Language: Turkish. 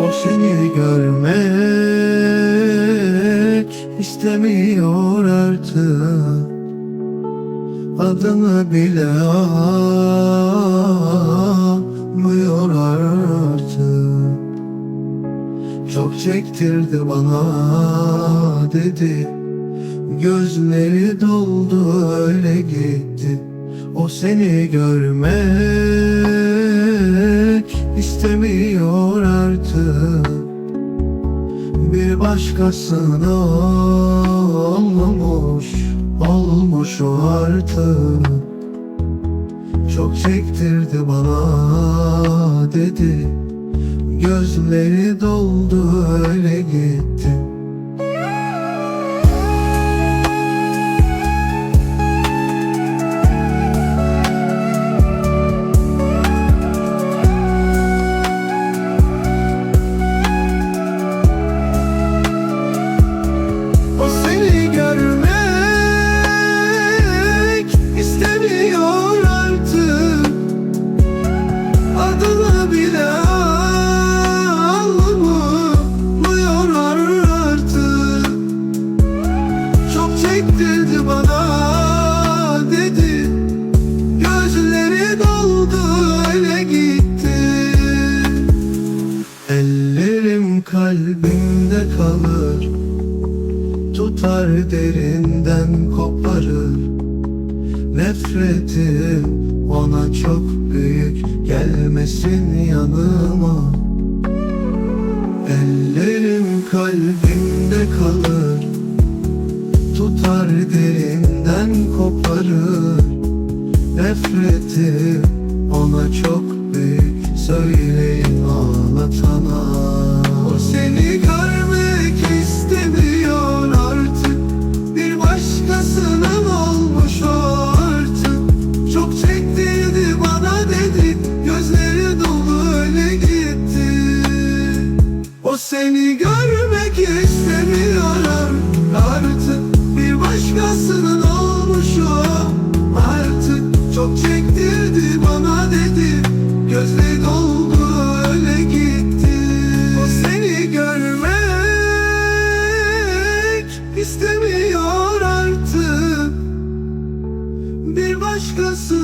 O seni görmek istemiyor artık. Adını bile anmıyor artık. Çok çektirdi bana dedi. Gözleri doldu öyle gitti O seni görmek istemiyor artık. Bir başkasına olmuş Olmuş o artık. Çok çektirdi bana dedi. Gözleri doldu öyle gitti Çok çektirdi bana dedi. Gözleri doldu öyle gitti. Ellerim kalbimde kalır. Tutar derinden koparır. Nefretim ona çok büyük. Gelmesin yanıma. Ellerim kalbimde kalır tutar derinden koparır. Nefreti ona çok büyük söyleyin ağlatana. O seni görmek istemiyor artık. Bir başkasının olmuş o artık. Çok çektirdi bana dedi Gözleri dolu öyle gitti. O seni başkası